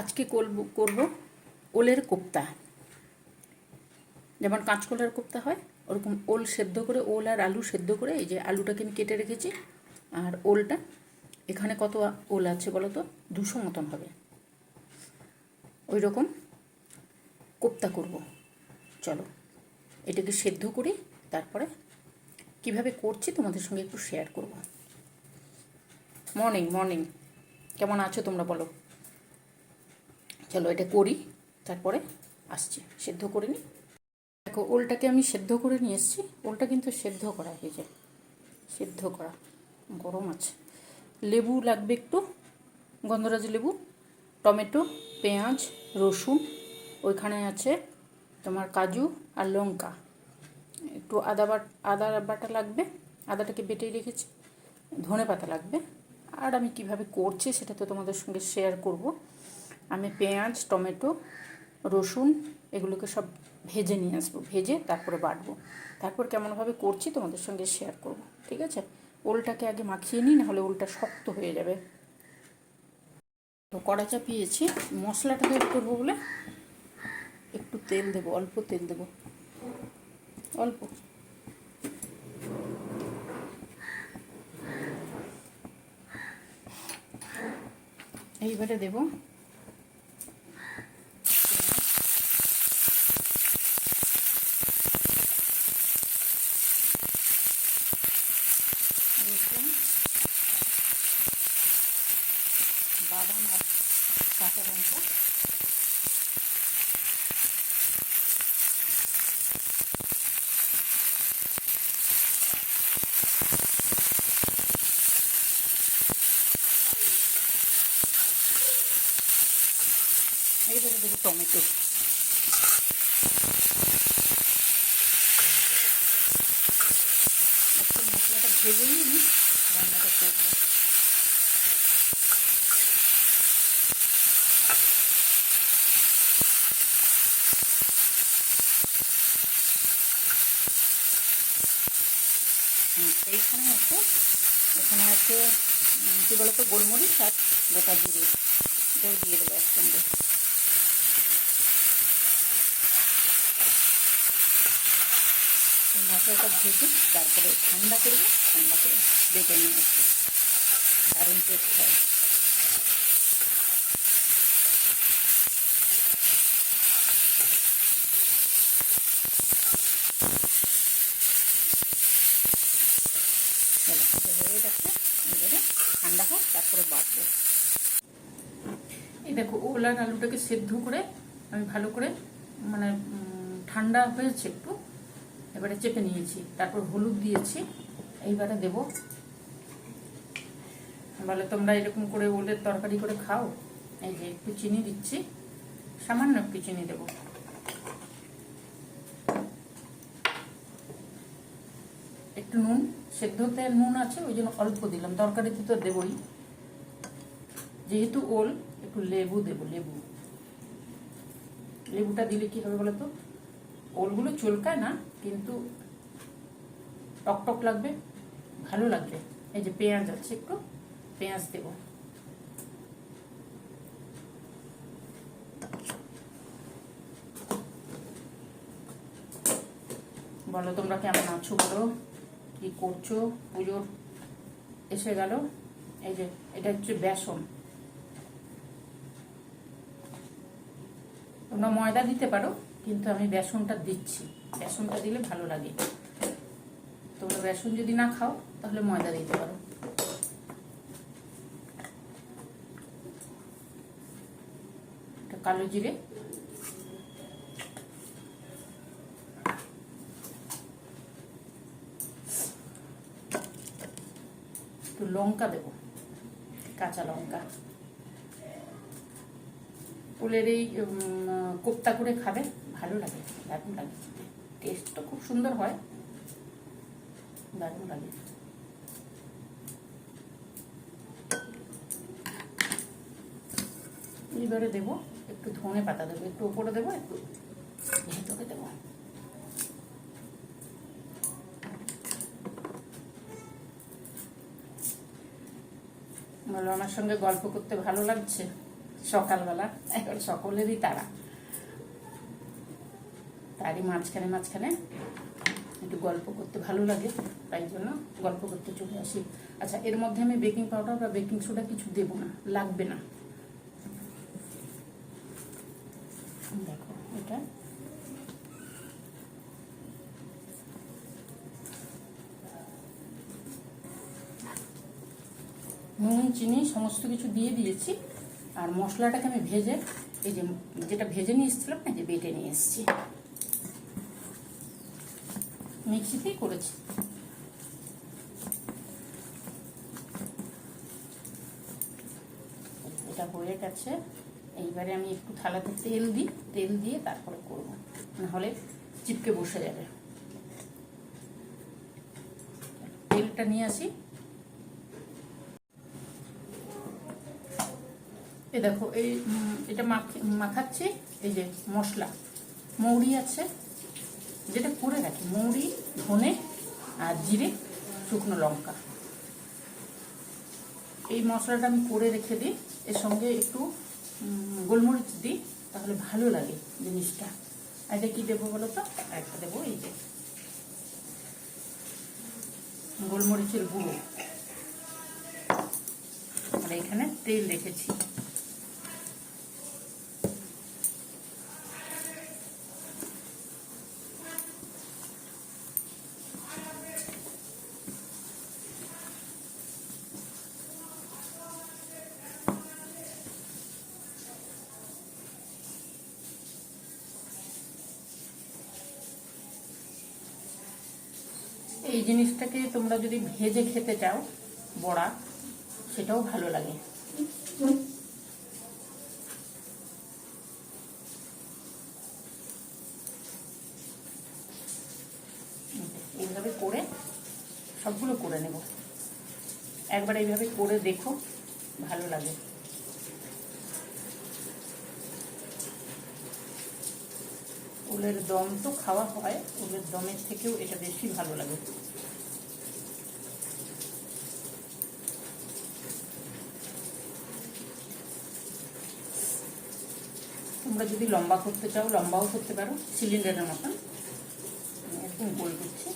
আজকে করব করব ওলের কোপ্তা। যেমন কাঁচকলার কোপ্তা হয়, ওরকম ওল সেদ্ধ করে, ওল আর আলু সেদ্ধ করে, এই যে আলুটাকে আমি কেটে রেখেছি, আর ওলটা, এখানে কত ওল আছে বলো তো দুশো মতন হবে। ওই রকম কোপ্তা করব। চলো, এটাকে সেদ্ধ করি, তারপরে কীভাবে করছি তোমাদের সঙ্গে একটু শেয়ার করব। মর্নিং মর্নিং কেমন আছো তোমরা বলো? চলো এটা করি, তারপরে আসছি, সেদ্ধ করে নিই। দেখো, ওলটাকে আমি সেদ্ধ করে নিয়ে এসেছি। ওলটা কিন্তু সেদ্ধ করা, এই যে সেদ্ধ করা, গরম আছে। লেবু লাগবে একটু, গন্ধরাজ লেবু, টমেটো, পেঁয়াজ, রসুন, ওইখানে আছে তোমার কাজু আর লঙ্কা। একটু আদা বাট, আদা বাটা লাগবে, আদাটাকে বেটে রেখেছি ধনে পাতা লাগবে। আর আমি কীভাবে করছি সেটা তো তোমাদের সঙ্গে শেয়ার করব। আমি পেঁয়াজ, টমেটো, রসুন এগুলোকে সব ভেজে নিয়ে আসব। ভেজে তারপরে বাটবো। তারপর কেমনভাবে করছি তোমাদের সঙ্গে শেয়ার করব, ঠিক আছে? ওলটাকে আগে মাখিয়ে নিই, নাহলে ওলটা শক্ত হয়ে যাবে। তো কড়া চাপিয়েছি। মশলাটা তৈরি করব বলে একটু তেল দেবো, অল্প তেল দেবো। অল্প। এইবারে দেবো দেবো টমেটো একটু মশলাটা ভেজে নিয়ে আমি রান্নাটা করব এইখানে আছে, এখানে আছে কী বলতো, গোলমরিচ আর গোটা জিরে। এটাও দিয়ে দেবো একসঙ্গে। মশলাটা ভেজে তারপরে ঠান্ডা করব ঠান্ডা করে বেটে নিয়ে আসব। দারুণ টেস্ট হয়। ঠান্ডা তারপরে এই দেখো ওল আলুটাকে সেদ্ধ করে আমি ভালো করে মানে ঠান্ডা হয়েছে একটু এবারে চেপে নিয়েছি, তারপর হলুদ দিয়েছি, এইবারে দেব। বলে তোমরা এরকম করে ওলের তরকারি করে খাও, এই যে একটু চিনি দিচ্ছি, সামান্য একটু চিনি দেবো। একটু নুন সেদ্ধতে নুন আছে, ওই জন্য অল্প দিলাম, তরকারিতে তো দেবই। যেহেতু ওল, একটু লেবু দেব, লেবু। লেবুটা দিলে কি হবে বলতো ওলগুলো চুলকায় না, কিন্তু টক টক লাগবে, ভালো লাগবে। এই যে পেঁয়াজ আছে একটু, পেঁয়াজ দেব। বলো তোমরা কেমন আছো বলো? কি করছ? পুজোর এসে গেল। এই যে, এটা হচ্ছে বেসন। তোমরা ময়দা দিতে পারো। কিন্তু আমি বেসনটা দিচ্ছি। বেসনটা দিলে ভালো লাগে। তোমরা বেসন যদি না খাও, তাহলে ময়দা দিতে পারো। কালো জিরে। একটু লঙ্কা দেবো। কাঁচা লঙ্কা। ফুলের এই কোপ্তা করে খাবে। ভালো লাগে, দারুণ লাগে। টেস্ট তো খুব সুন্দর হয়। দারুণ লাগে। এইবারে দেবো একটু ধনে পাতা দেবো, একটু ওপরে দেবো, একটু ভেতরে দেবো। আমার সঙ্গে গল্প করতে ভালো লাগছে? সকালবেলা, এখন সকলেরই তারা তারই মাঝখানে মাঝখানে একটু গল্প করতে ভালো লাগে, তাই জন্য গল্প করতে চলে আসি। আচ্ছা এর মধ্যে আমি বেকিং পাউডার বা বেকিং সোডা কিছু দেবো না, লাগবে না। দেখো, এটা। নুন, চিনি, সমস্ত কিছু দিয়ে দিয়েছি, আর মশলাটাকে আমি ভেজে, এই যে যেটা ভেজে নিয়ে এসেছিলাম না, যে বেটে নিয়ে এসেছি। মিক্সিতেই করেছি। এটা হয়ে গেছে। এইবারে আমি একটু থালাতে তেল দিই, তেল দিয়ে তারপরে করব। নাহলে চিপকে বসে যাবে। তেলটা নিয়ে আসি। এ দেখো, এই এটা মাখ- মাখাচ্ছি। এই যে মশলা, মৌরি আছে। যেটা করে রাখি মৌরি ধনে আর জিরে, শুকনো লঙ্কা। এই মশলাটা আমি করে রেখে দিই। এর সঙ্গে একটু গোলমরিচ দিই, তাহলে ভালো লাগে জিনিসটা। আর এটা কি দেবো বলো তো? একটা দেবো, এই যে। গোলমরিচের গুঁড়ো। আর এখানে তেল রেখেছি। জিনিসটাকে তোমরা যদি ভেজে খেতে চাও, বড়া, সেটাও ভালো লাগে। এইভাবে করে, সবগুলো করে নেব। একবার এইভাবে করে দেখো, ভালো লাগে। উলের দম তো খাওয়া হয়, উলের দমের থেকেও এটা বেশি ভালো লাগে। তোমরা যদি লম্বা করতে চাও, লম্বাও করতে পারো সিলিন্ডারের মতন। একদম গোল করছি।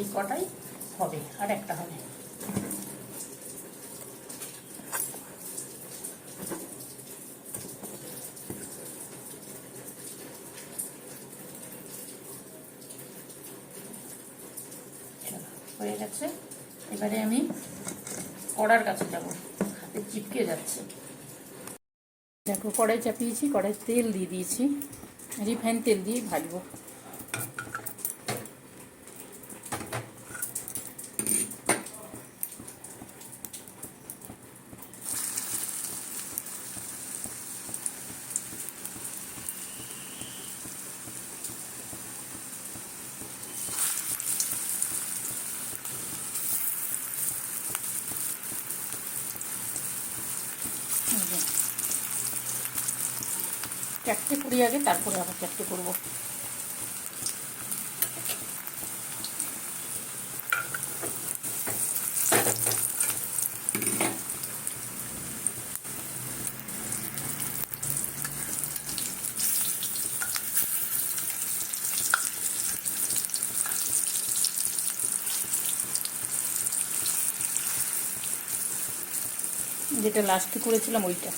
এই কটাই হবে, আর একটা হবে চলো, হয়ে গেছে এবারে আমি কড়ার কাছে যাব। হাতে চিপকে যাচ্ছে। দেখো, কড়াই চাপিয়েছি কড়াই তেল দিয়ে দিয়েছি। রিফাইন তেল দিয়ে ভাজবো এই যে। চারটে করি আগে তারপরে আবার চারটে করব। যেটা লাস্টে করেছিলাম ওইটা।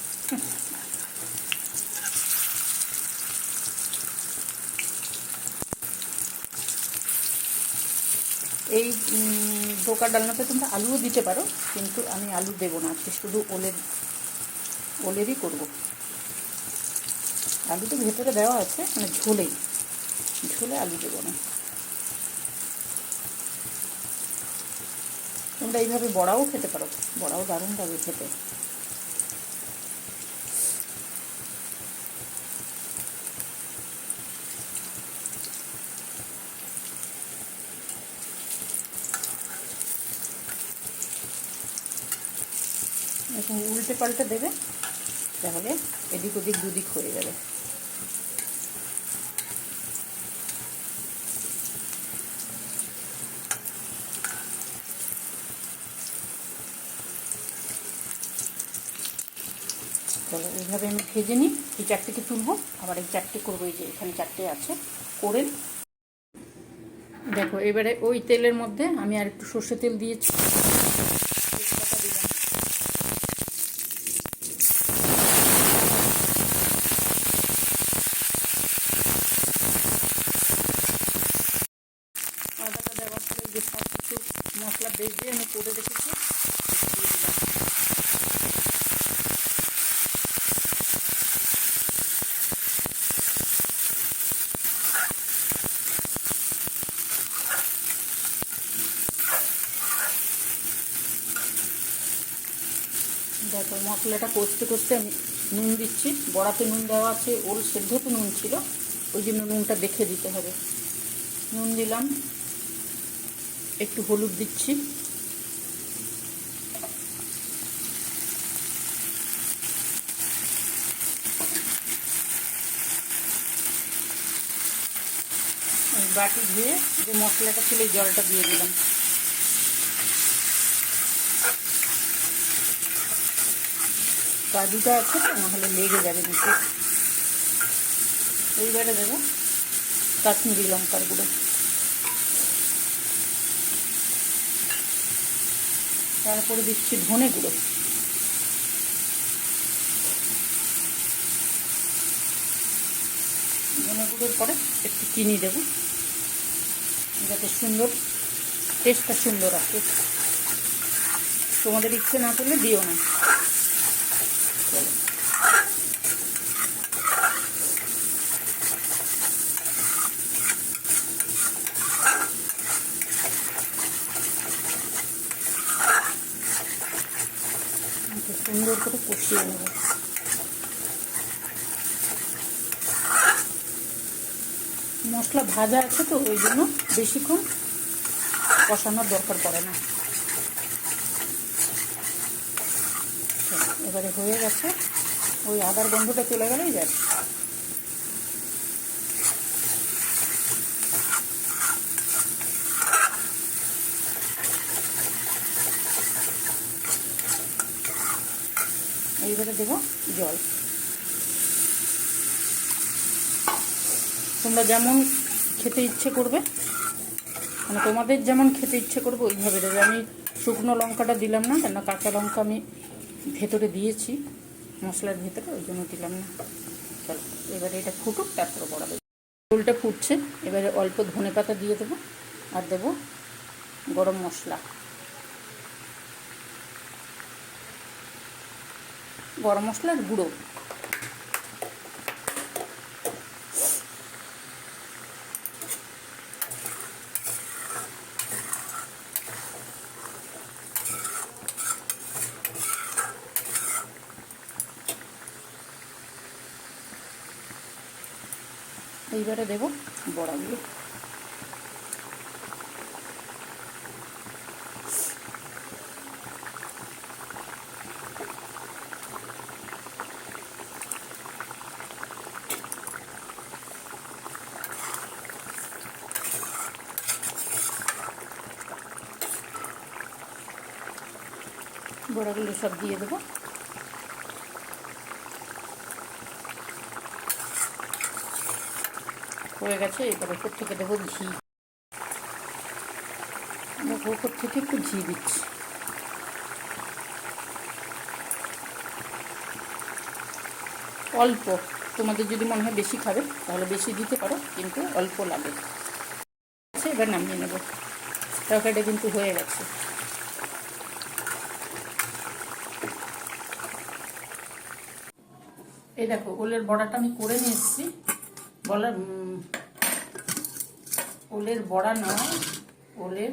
এই ধোকার ডালনাতে তোমরা আলুও দিতে পারো, কিন্তু আমি আলু দেবো না, আজকে শুধু ওলের, ওলেরই করব। আলু তো ভেতরে দেওয়া আছে মানে ঝোলেই। ঝোলে আলু দেবো না। তোমরা এইভাবে বড়াও খেতে পারো, বড়াও দারুণ লাগে খেতে। উল্টে পাল্টে দেবে, তাহলে এদিক ওদিক দুদিক হয়ে যাবে। চলো, এইভাবে আমি ভেজে নিই, এই চারটেকে তুলবো। আবার এই চারটে করব, এই যে এখানে চারটে আছে, করে। দেখো, এবারে ওই তেলের মধ্যে আমি আর একটু সর্ষে তেল দিয়েছি তেজপাতা দিলাম আদাটা দেওয়ার পরে যে সব কিছু মশলা বেজে আমি করে রেখেছি সেটা দিয়ে দিলাম দেখো মশলাটা কষতে কষতে আমি নুন দিচ্ছি। বড়াতে নুন দেওয়া আছে ওল সেদ্ধতে নুন ছিল, ওই জন্য নুনটা দেখে দিতে হবে। নুন দিলাম, একটু হলুদ দিচ্ছি। বাটি ধুয়ে যে মশলাটা ছিল জলটা দিয়ে দিলাম। কাজুটা আছে তো নাহলে লেগে যাবে নিচে। এইবারে দেবো কাশ্মীরি লঙ্কার গুঁড়ো। তারপরে দিচ্ছি ধনে গুঁড়ো। ধনে গুঁড়োর পরে একটু চিনি দেবো। যাতে সুন্দর টেস্টটা সুন্দর আসে। তোমাদের ইচ্ছে না করলে দিও না। সুন্দর করে কষিয়ে নেব। মশলা ভাজা আছে তো, ওই জন্য বেশিক্ষণ কষানোর দরকার পড়ে না। এবারে হয়ে গেছে। ওই আদার গন্ধটা চলে গেলেই যাবে এইবারে দেবো জল। তোমরা যেমন খেতে ইচ্ছে করবে মানে তোমাদের যেমন খেতে ইচ্ছে করবে, ওইভাবে দেবে। আমি শুকনো লঙ্কাটা দিলাম না কেন কাঁচা লঙ্কা আমি ভেতরে দিয়েছি, মশলার ভেতরে, ওই জন্য দিলাম না। চলো, এবারে এটা ফুটুক, তারপরে বড়াবে ঝোলটা ফুটছে, এবারে অল্প ধনে পাতা দিয়ে দেবো, আর দেবো গরম মশলা। গরম মশলার গুঁড়ো। এইবারে দেবো বড়াগুলো বড়াগুলো সব দিয়ে দেবো। হয়ে গেছে, এবার ওপর থেকে দেবো ঘি। ওপর থেকে একটু ঘি দিচ্ছি। অল্প, তোমাদের যদি মনে হয় বেশি খাবে, তাহলে বেশি দিতে পারো, কিন্তু অল্প লাগে। আচ্ছা এবার নামিয়ে নেব। তরকারিটা কিন্তু হয়ে গেছে। এই দেখো, ওলের বড়াটা আমি করে নিয়ে উম, ওলের বড়া নয় ওলের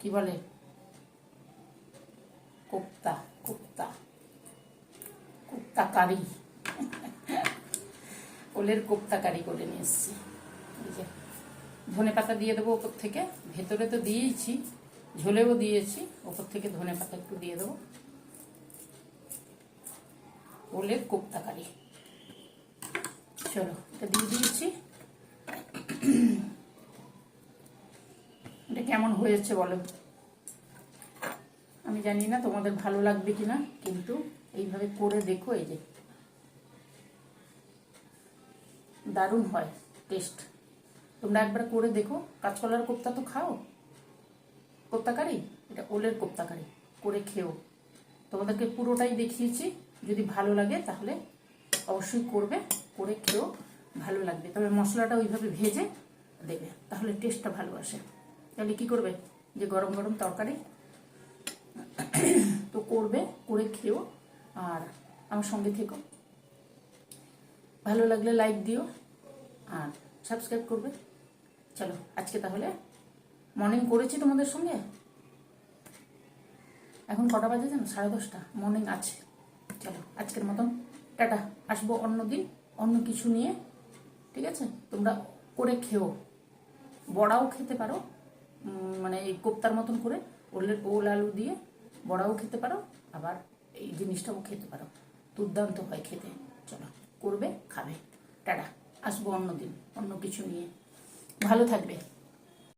কি বলে? কোপ্তা কোপ্তা কোপ্তা কারি। ওলের কোপ্তা কারি করে নিয়ে এসেছি। ধনে পাতা দিয়ে দেবো ওপর থেকে। ভেতরে তো দিয়েইছি ঝোলেও দিয়েছি। ওপর থেকে ধনে পাতা একটু দিয়ে দেবো। ওলের কোপ্তা কারি। চলো, এটা দিয়ে দিয়েছি। এটা কেমন হয়েছে বলো? আমি জানি না তোমাদের ভালো লাগবে কিনা, কিন্তু এইভাবে করে দেখো এই যে। দারুণ হয় টেস্ট তোমরা একবার করে দেখো, কাঁচকলার কোপ্তা তো খাও? কোপ্তা কারি এটা ওলের কোপ্তা কারি করে খেও। তোমাদেরকে পুরোটাই দেখিয়েছি, যদি ভালো লাগে তাহলে অবশ্যই করবে। করে খেও ভালো লাগবে। তবে মশলাটা ওইভাবে ভেজে দেবে, তাহলে টেস্টটা ভালো আসে। তাহলে কি করবে? যে গরম গরম তরকারি তো করবে, করে খেও আর আমার সঙ্গে থেকো। ভালো লাগলে লাইক দিও আর সাবস্ক্রাইব করবে। চলো, আজকে তাহলে মর্নিং করেছি তোমাদের সঙ্গে? এখন কটা বাজে জানো? সাড়ে দশটা। মর্নিং আছে। চলো, আজকের মতন। টাটা। আসব অন্য দিন। অন্য কিছু নিয়ে, ঠিক আছে? তোমরা করে খেও। বড়াও খেতে পারো। মানে এই কোপ্তার মতন করে ওলের ওল আলু দিয়ে বড়াও খেতে পারো, আবার এই জিনিসটাও খেতে পারো। দুর্দান্ত হয় খেতে। চলো, করবে, খাবে। টাটা। আসব অন্য দিন অন্য কিছু নিয়ে। ভালো থাকবে।